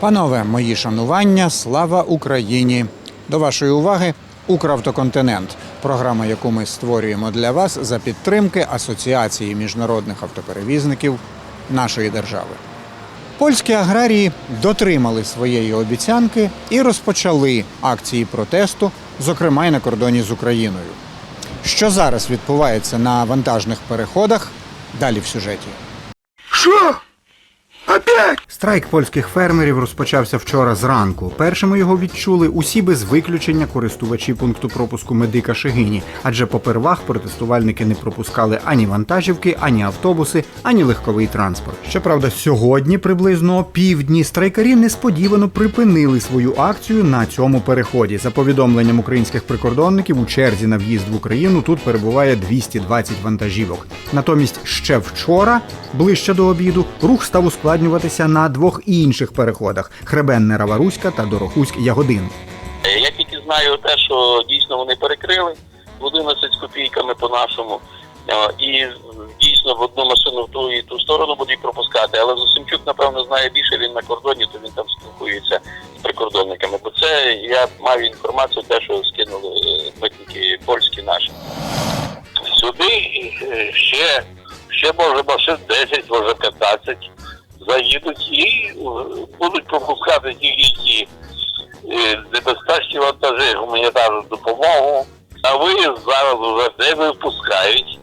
Панове, мої шанування, слава Україні! До вашої уваги Укравтоконтинент, програма, яку ми створюємо для вас за підтримки Асоціації міжнародних автоперевізників нашої держави. Польські аграрії дотримали своєї обіцянки і розпочали акції протесту, зокрема й на кордоні з Україною. Що зараз відбувається на вантажних переходах? Далі в сюжеті. Что? Опять? Страйк польських фермерів розпочався вчора зранку. Першими його відчули усі без виключення користувачі пункту пропуску медика Шегині, адже попервах протестувальники не пропускали ані вантажівки, ані автобуси, ані легковий транспорт. Щоправда, сьогодні приблизно півдні страйкарі несподівано припинили свою акцію на цьому переході. За повідомленням українських прикордонників, у черзі на в'їзд в Україну тут перебуває 220 вантажівок. Натомість ще вчора, ближче до обіду, рух став ускладнюватися на двох інших переходах: Хребенне Раваруська та Дорохуськ Ягодин. Е, Я тільки знаю те, що дійсно вони перекрили в 11 з копійками по-нашому. Е, І дійсно в одну машину в ту і ту сторону будуть пропускати. Але Зосимчук, напевно, знає більше, він на кордоні, то він там спілкується з прикордонниками. Бо це я маю інформацію, те, що скинули е, митники польські наші. Сюди ще, ще може машин 10, може 15 заїдуть і е, будуть пропускати тільки ті е, небезпечні вантажі гуманітарну допомогу. А виїзд зараз вже не випускають,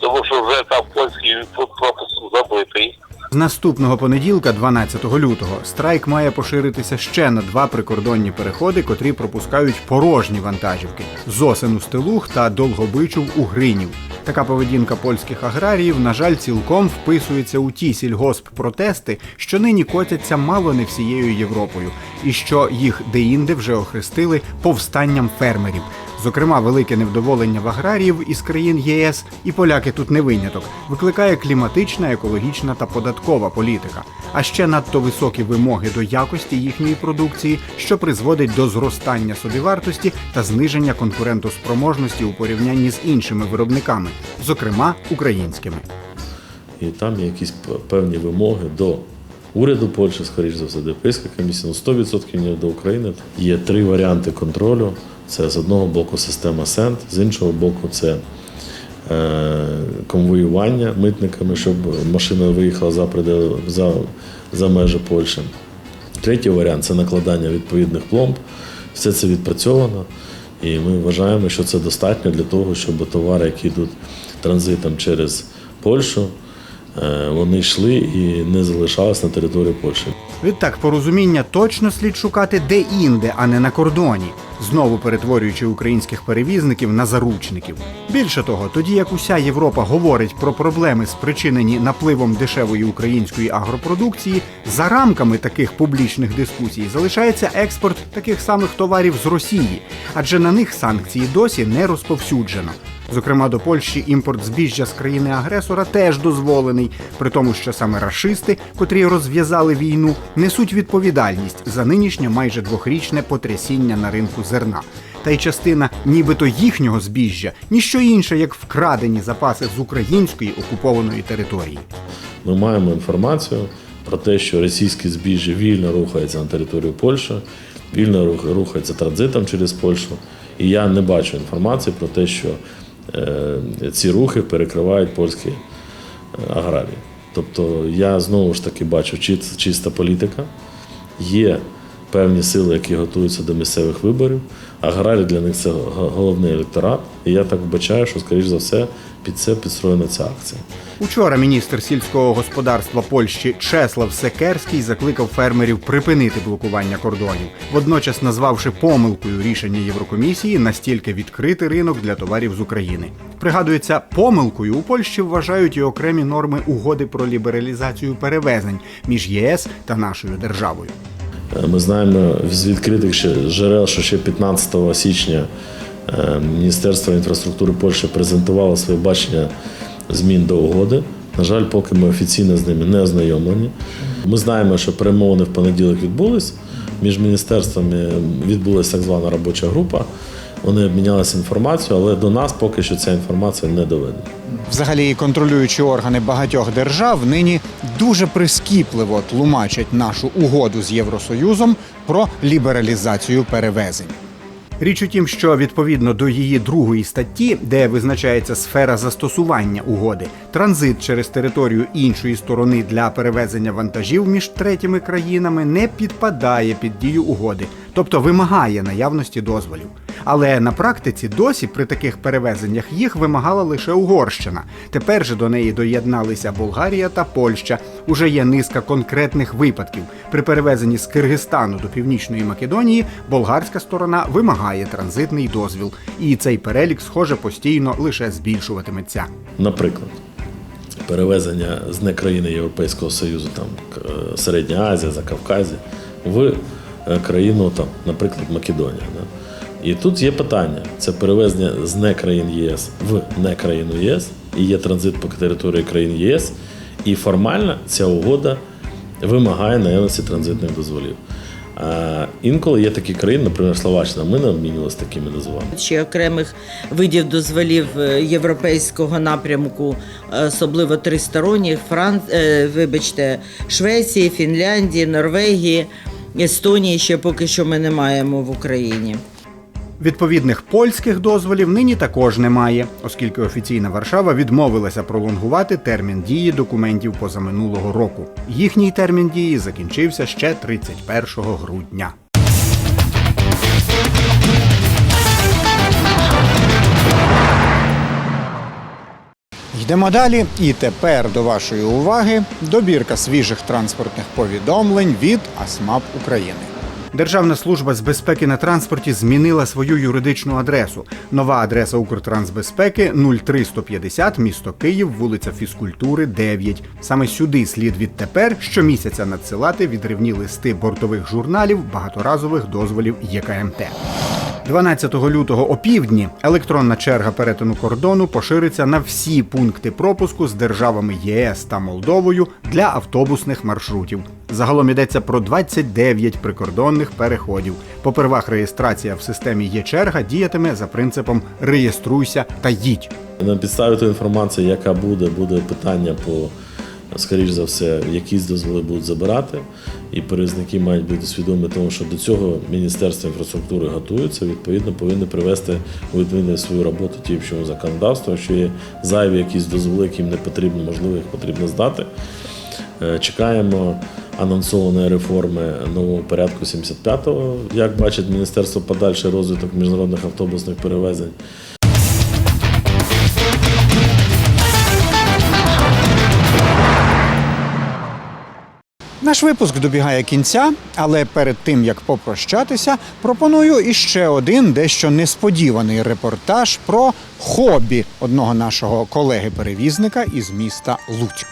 тому що вже там польський пункт пропуску забитий. З наступного понеділка, 12 лютого, страйк має поширитися ще на два прикордонні переходи, котрі пропускають порожні вантажівки Зосин у Стелух та Долгобичув у Гринів. Така поведінка польських аграріїв, на жаль, цілком вписується у ті сільгосп-протести, що нині котяться мало не всією Європою, і що їх деінде вже охрестили повстанням фермерів. Зокрема, велике невдоволення в аграріїв із країн ЄС, і поляки тут не виняток, викликає кліматична, екологічна та податкова політика, а ще надто високі вимоги до якості їхньої продукції, що призводить до зростання собівартості та зниження конкурентоспроможності у порівнянні з іншими виробниками, зокрема українськими. І там є якісь певні вимоги до уряду Польщі, скоріш за все, до Європейської комісії, ну 100% не до України. Є три варіанти контролю. Це з одного боку система СЕНТ, з іншого боку, це е, конвоювання митниками, щоб машина виїхала за за, за межі Польщі. Третій варіант це накладання відповідних пломб. Все це відпрацьовано, і ми вважаємо, що це достатньо для того, щоб товари, які йдуть транзитом через Польщу, е, вони йшли і не залишались на території Польщі. Відтак, порозуміння точно слід шукати де-інде, а не на кордоні, знову перетворюючи українських перевізників на заручників. Більше того, тоді як уся Європа говорить про проблеми, спричинені напливом дешевої української агропродукції, за рамками таких публічних дискусій залишається експорт таких самих товарів з Росії, адже на них санкції досі не розповсюджено. Зокрема, до Польщі імпорт збіжжя з країни-агресора теж дозволений, при тому, що саме рашисти, котрі розв'язали війну, несуть відповідальність за нинішнє майже двохрічне потрясіння на ринку зерна. Та й частина нібито їхнього збіжжя ніщо інше, як вкрадені запаси з української окупованої території. Ми маємо інформацію про те, що російське збіжжя вільно рухається на територію Польщі, вільно рух- рухається транзитом через Польщу. І я не бачу інформації про те, що е, ці рухи перекривають польські е, аграрії. Тобто я знову ж таки бачу чиста політика. Є певні сили, які готуються до місцевих виборів. Аграрії для них це головний електорат. І я так вбачаю, що, скоріш за все, під це підстроєна ця акція. Учора міністр сільського господарства Польщі Чеслав Секерський закликав фермерів припинити блокування кордонів, водночас назвавши помилкою рішення Єврокомісії настільки відкрити ринок для товарів з України. Пригадується, помилкою у Польщі вважають і окремі норми угоди про лібералізацію перевезень між ЄС та нашою державою. Е, Ми знаємо з відкритих джерел, що ще 15 січня е, Міністерство інфраструктури Польщі презентувало своє бачення змін до угоди. На жаль, поки ми офіційно з ними не ознайомлені. Ми знаємо, що перемовини в понеділок відбулись. Між міністерствами відбулася так звана робоча група. Вони обмінялися інформацією, але до нас поки що ця інформація не доведена. Взагалі, контролюючі органи багатьох держав нині дуже прискіпливо тлумачать нашу угоду з Євросоюзом про лібералізацію перевезень. Річ у тім, що відповідно до її другої статті, де визначається сфера застосування угоди, транзит через територію іншої сторони для перевезення вантажів між третіми країнами не підпадає під дію угоди, тобто вимагає наявності дозволів. Але на практиці досі при таких перевезеннях їх вимагала лише Угорщина. Тепер же до неї доєдналися Болгарія та Польща. Уже є низка конкретних випадків. При перевезенні з Киргизстану до Північної Македонії болгарська сторона вимагає транзитний дозвіл, і цей перелік, схоже, постійно лише збільшуватиметься. Наприклад, перевезення з не країни Європейського Союзу, там Середня Азія, Закавказі, в е, країну, там, наприклад, Македонія. І тут є питання: це перевезення з не країн ЄС в не країну ЄС, і є транзит по території країн єС, і формально ця угода вимагає наявності транзитних дозволів. А інколи є такі країни, наприклад, Словаччина, ми не обмінювалися такими дозволами. Ще окремих видів дозволів е, європейського напрямку, е, особливо тристоронніх, Фран... е, вибачте, Швеції, Фінляндії, Норвегії, Естонії ще поки що ми не маємо в Україні. Відповідних польських дозволів нині також немає, оскільки офіційна Варшава відмовилася пролонгувати термін дії документів позаминулого року. Їхній термін дії закінчився ще 31 грудня. Йдемо далі, і тепер до вашої уваги добірка свіжих транспортних повідомлень від АСМАП України. Державна служба з безпеки на транспорті змінила свою юридичну адресу. Нова адреса Укртрансбезпеки 03150, місто Київ, вулиця Фізкультури, 9. Саме сюди слід відтепер щомісяця надсилати відривні листи бортових журналів багаторазових дозволів ЄКМТ. 12 лютого опівдні електронна черга перетину кордону пошириться на всі пункти пропуску з державами ЄС та Молдовою для автобусних маршрутів. Загалом йдеться про 29 прикордонних переходів. Попервах реєстрація в системі є-черга діятиме за принципом реєструйся та їдь. На підставі тої інформації, яка буде, буде питання по, скоріш за все, якісь дозволи будуть забирати, і перевізники мають бути свідомі тому, що до цього Міністерство інфраструктури готується, відповідно, повинні привести у відповідність свою роботу діючому законодавству. Якщо є зайві якісь дозволи, яким не потрібно, можливо, їх потрібно здати. Е, Чекаємо анонсованої реформи нового порядку 75-го, як бачить міністерство подальший розвиток міжнародних автобусних перевезень. Наш випуск добігає кінця, але перед тим як попрощатися, пропоную іще один дещо несподіваний репортаж про хобі одного нашого колеги-перевізника із міста Луцьк.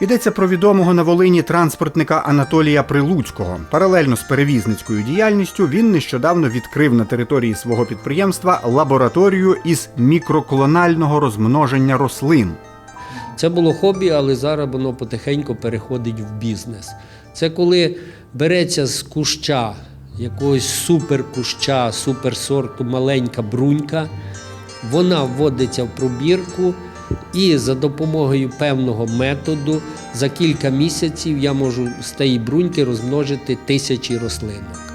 Йдеться про відомого на Волині транспортника Анатолія Прилуцького. Паралельно з перевізницькою діяльністю він нещодавно відкрив на території свого підприємства лабораторію із мікроклонального розмноження рослин. Це було хобі, але зараз воно потихеньку переходить в бізнес. Це коли береться з куща, якогось суперкуща, суперсорту, маленька брунька, вона вводиться в пробірку, і за допомогою певного методу за кілька місяців я можу з тієї бруньки розмножити тисячі рослинок.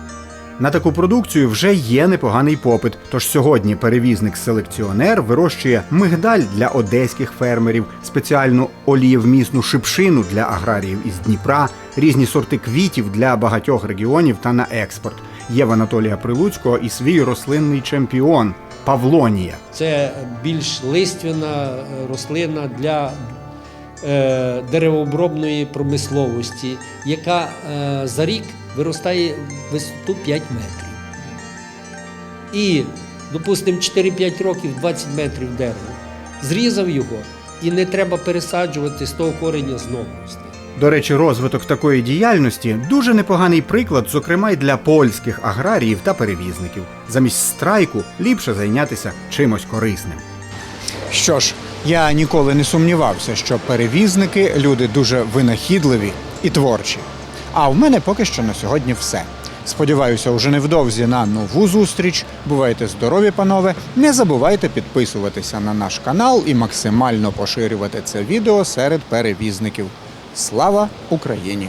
На таку продукцію вже є непоганий попит. Тож сьогодні перевізник-селекціонер вирощує мигдаль для одеських фермерів, спеціальну олієвмісну шипшину для аграріїв із Дніпра, різні сорти квітів для багатьох регіонів та на експорт. Є в Анатолія Прилуцького і свій рослинний чемпіон Павлонія. Це більш лиственна е, рослина для е, деревообробної промисловості, яка е, за рік виростає в висоту 5 метрів. І, допустимо, 4-5 років 20 метрів дерева. Зрізав його і не треба пересаджувати з того кореня знову. росте. До речі, розвиток такої діяльності дуже непоганий приклад, зокрема й для польських аграріїв та перевізників. Замість страйку ліпше зайнятися чимось корисним. Що ж, я ніколи не сумнівався, що перевізники люди дуже винахідливі і творчі. А в мене поки що на сьогодні все. Сподіваюся, уже невдовзі на нову зустріч. Бувайте здорові, панове. Не забувайте підписуватися на наш канал і максимально поширювати це відео серед перевізників. Слава Україні!